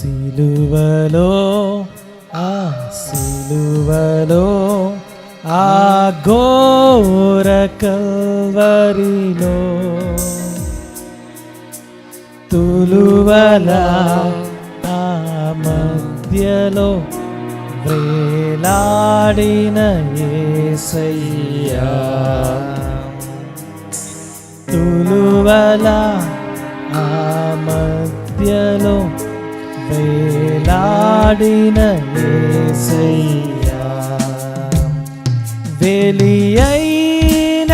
సిలువలో ఆ సిలువలో ఆ ఘోర కల్వరిలో తులువల ఆ మధ్యలో వేలాడిన ఏసయ్యా. తులువల ఆ మధ్యలో వేలాడిన వెలియైన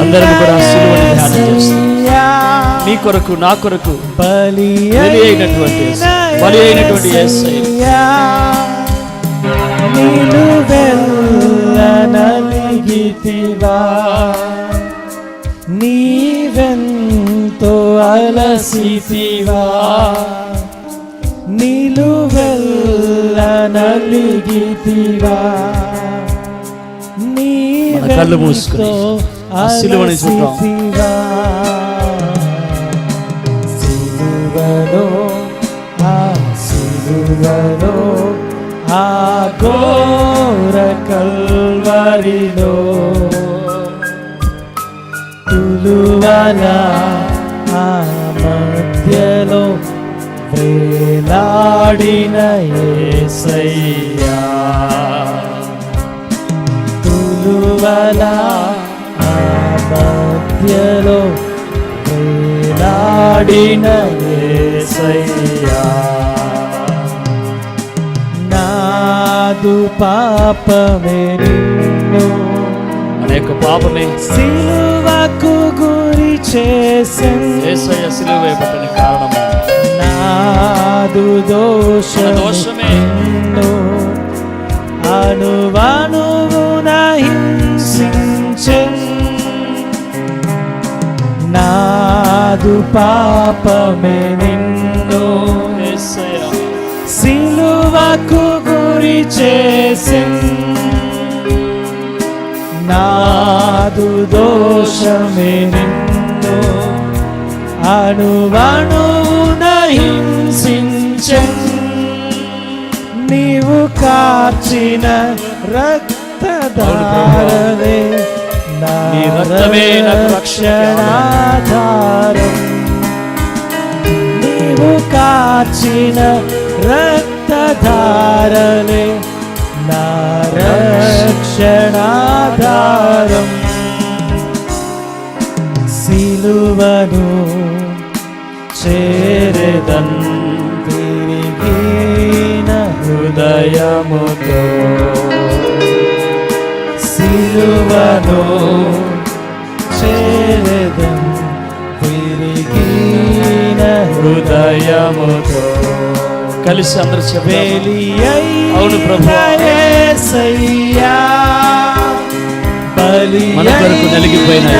అందరం కూడా సిలువను ధ్యానం మీ కొరకు నా కొరకు బలి అయినటువంటి. బలి అయినటువంటి నిలువెల్లనలిగితివా నీవెంతో అలసితివా? నిలువెల్లనలిగితివా? మన కళ్ళు మూసుకుని ఆ సిలువని చూద్దాం. సిలువలో ఆ సిలువలో ఆ ఘోర వారిలో తులువల ఆ మధ్యలో వేలాడిన ఏసయ్యా. తులువల ఆ మధ్యలో వేలాడిన నాదు పాపమే నిన్ను. అనేక పాపమే సిలువకు గురి వేయబట్టని కారణము. నాదు మన దోషమే. నిన్ను. అనువనువున హింసించెను. నాదు పాపమే నిన్ను. సిలువకు గురి చేసెను నాదు దోషమే నిన్ను అణువణువున హింసించెను నీవు కార్చిన రక్తధారలే నా రక్తమే నాకు రక్షణాధారం. నీవు కార్చిన రక్తధారలే నా రక్షణాధారం సిలువను చేరదన్ తిరిగిన హృదయముతో. సిలువను చేరదన్ తిరిగిన హృదయముతో. కలిసి అందరు చెప్పాలి అవును ప్రభు. మన కొరకు నలిగిపోయిన.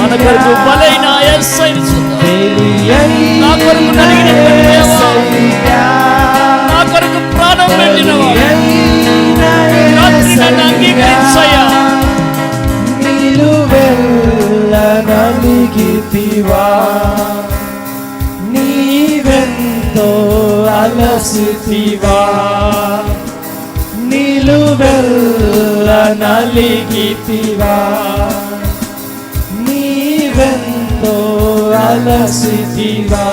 మన కొరకు బలైన. నా కొరకు దేవా. నా కొరకు ప్రాణం నన్ను అంగీకరించయ్యా. నలిగితివా నీవెంతో అలసితివా నిలువెల్ల నలిగితివా? నీవెంతో అలసితివా?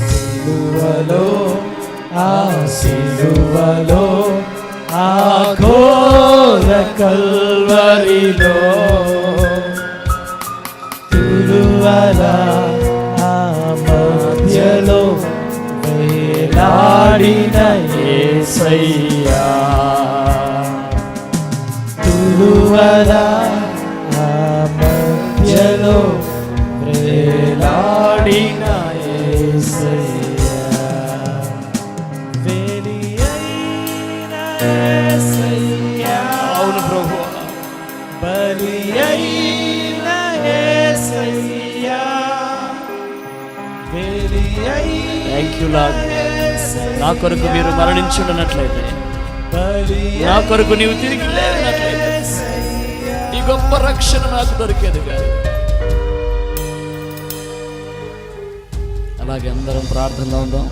సిలువలో ఆ సిలువలో ఆ ఘోర కల్వరిలో తులువల వేలాడిన యేసయ్యా తులువల ఆ మధ్యలో వేలాడిన యేసయ్యా వేలి అయిన యేసయ్యా అవును ప్రభు. బలి అయిన యేసయ్యా బలి అయిన థ్యాంక్ యూ లార్డ్ యేసయ్యా నా కొరకు మీరు మరణించున్నట్లయితే నా కొరకు నీవు తిరిగి లేనట్లయితే నీ గొప్ప రక్షణ నాకు దొరికేది కాదు. అలాగే అందరం ప్రార్థనలో ఉందాం.